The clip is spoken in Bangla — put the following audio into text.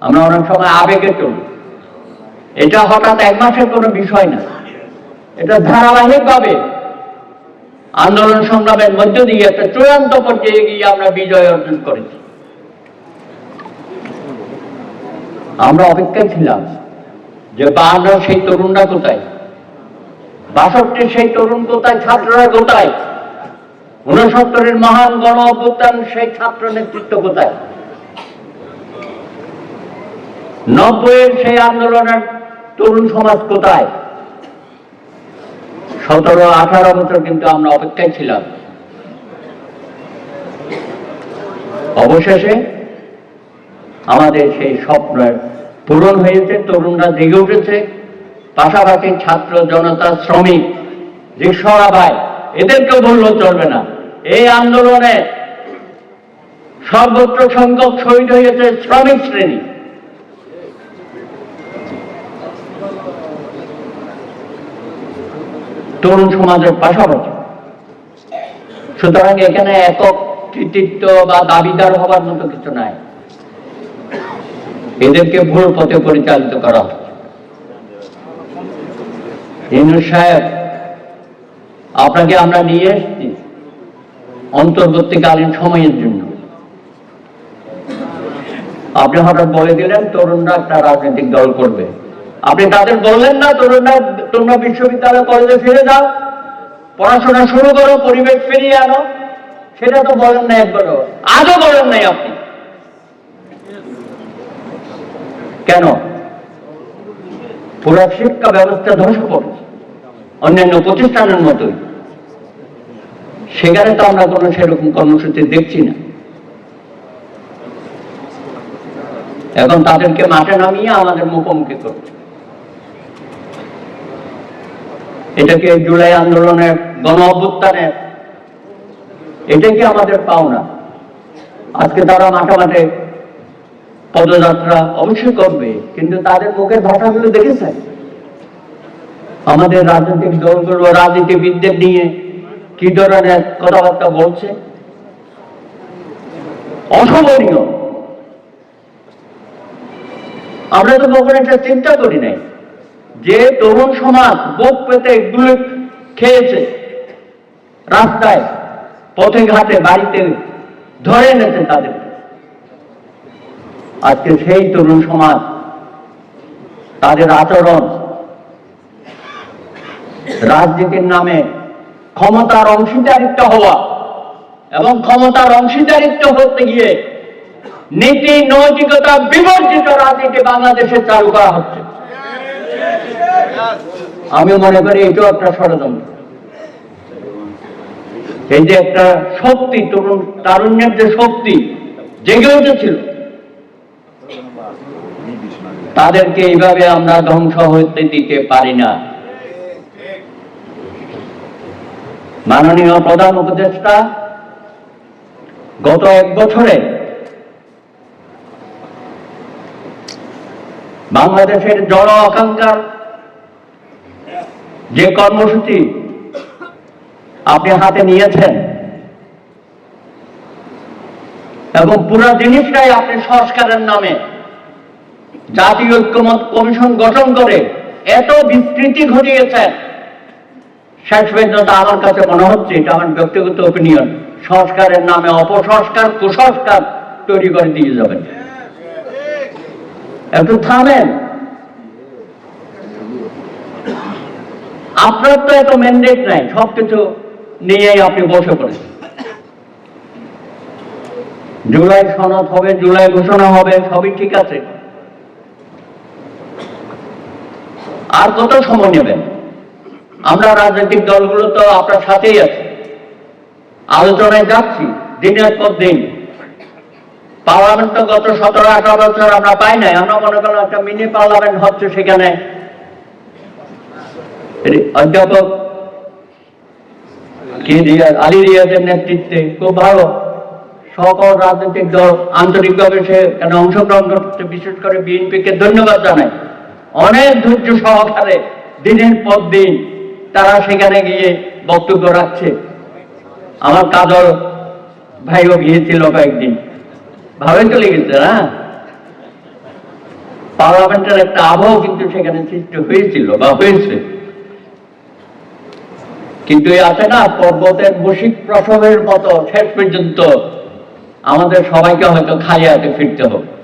আমরা অনেক সময় আবেগে চলি। এটা হঠাৎ এক মাসের কোনো বিষয় না। এটা ধারাবাহিকভাবে আন্দোলন সংগ্রামের মধ্য দিয়ে একটা চূড়ান্ত পর্যায়ে গিয়ে আমরা বিজয় অর্জন করেছি। আমরা অপেক্ষায় ছিলাম যে বাহান্ন সেই তরুণরা কোথায়? বাষট্টি সেই তরুণ কোথায়? ছাত্ররা কোথায়? উনসত্তরের মহান গণ অভ্যুত্থান সেই ছাত্র নেতৃত্ব কোথায়? নব্বইয়ের সেই আন্দোলনের তরুণ সমাজ কোথায়? সতেরো, আঠারো বছর কিন্তু আমরা অপেক্ষায় ছিলাম। অবশেষে আমাদের সেই স্বপ্ন পূরণ হয়েছে, তরুণরা জেগে উঠেছে। পাশাপাশি ছাত্র, জনতা, শ্রমিক রিক্সাওয়ালা ভাই এদেরকে বললেও চলবে না। এই আন্দোলনে সর্বত্র সংখ্যক শহীদ হয়েছে শ্রমিক শ্রেণি। তরুণ সমাজের পাশাপাশি। সুতরাং এখানে একক কৃতিত্ব বা দাবিদার হবার মতো কিছু নাই। এদেরকে ভুল পথে পরিচালিত করা সাহেব, আপনাকে আমরা নিয়ে এসেছি অন্তর্বর্তীকালীন সময়ের জন্য। আপনি হঠাৎ বলে দিলেন, তরুণরা একটা রাজনৈতিক দল করবে। আপনি তাদের বললেন না তরুণরা তোমরা বিশ্ববিদ্যালয় কলেজে ফিরে যাও পড়াশোনা শুরু করো পরিবেশ ফিরিয়ে আনো। সেটা তো বলেন না একবারও। আজও বলেন নাই আপনি। কেন? পুরো শিক্ষা ব্যবস্থা ধ্বংস করেছে অন্যান্য প্রতিষ্ঠানের মতোই। সেখানে তো আমরা কোনো সেরকম কর্মসূচি দেখছি না। এখন তাদেরকে মাঠে নামিয়ে আমাদের মুখোমুখি করছে এটাকে জুলাই আন্দোলনের গণ অভ্যুত্থানের এটা কি আমাদের পাওনা? আজকে তারা মাঠে মাঠে পদযাত্রা অবশ্যই করবে, কিন্তু তাদের মুখের ভাষাগুলো দেখেছেন? আমাদের রাজনৈতিক দলগুলো রাজনীতিবিদদের নিয়ে কি ধরনের কথাবার্তা বলছে? অসমনীয় আমরা তো কখনো একটা চিন্তা করি নাই। যে তরুণ সমাজ বুক পেতে এগুলো খেয়েছে রাস্তায়, পথে ঘাটে বাড়িতে ধরে এনেছে তাদের। আজকে সেই তরুণ সমাজ, তাদের আচরণ, রাজনীতির নামে ক্ষমতার অংশীদারিত্ব হওয়া এবং ক্ষমতার অংশীদারিত্ব হতে গিয়ে নীতি নৈতিকতা বিবর্জিত রাজনীতি বাংলাদেশে চালু করা হচ্ছে। আমি মনে করি এটাও একটা ষড়যন্ত্র। এই যে একটা শক্তি, তরুণ, তারুণ্যের যে শক্তি জেগে উঠেছিল, তাদেরকে এইভাবে আমরা ধ্বংস হতে দিতে পারি না। মাননীয় প্রধান উপদেষ্টা, গত এক বছরে বাংলাদেশের জন আকাঙ্ক্ষার যে কর্মসূচি আপনি হাতে নিয়েছেন এবং পুরো জিনিসটাই আপনি সংস্কারের নামে জাতীয় ঐক্যমত কমিশন গঠন করে এত বিস্তৃতি ঘটিয়েছেন শেষ পর্যন্ত আমার কাছে মনে হচ্ছে এটা আমার ব্যক্তিগত ওপিনিয়ন সংস্কারের নামে অপসংস্কার, কুসংস্কার তৈরি করে দিয়ে যাবেন। একটু থামেন। আপনার তো এত ম্যান্ডেট নাই, সবকিছু নিয়েই আপনি বসে পড়েন জুলাই সনদ হবে, জুলাই ঘোষণা হবে, সবই ঠিক আছে। আর কত সময় নেবেন? আমরা রাজনৈতিক দলগুলো তো আপনার সাথেই আছি। আলোচনায় যাচ্ছি, দিনের পর দিন। পার্লামেন্ট তো গত সতেরো আঠারো বছর আমরা পাই নাই, আমরা মনে করলাম একটা মিনি পার্লামেন্ট হচ্ছে সেখানে অধ্যাপক নেতৃত্বে খুব ভালো সকল রাজনৈতিক দল আন্তরিকভাবে সেখানে অংশগ্রহণ করতে বিশেষ করে বিএনপিকে ধন্যবাদ অনেক ধৈর্য সহকারে দিনের পর দিন তারা সেখানে গিয়ে বক্তব্য রাখছে আমার কাজল ভাইও গিয়েছিল কয়েকদিন ভালোই তো লেগেছে না পার্লামেন্টের একটা আবহ কিন্তু সেখানে সৃষ্টি হয়েছিল বা হয়েছে কিন্তু এই আছে না, পর্বতের বসিক প্রসবের মতো শেষ পর্যন্ত আমাদের সবাইকে হয়তো খালি হাতে ফিরতে হবে।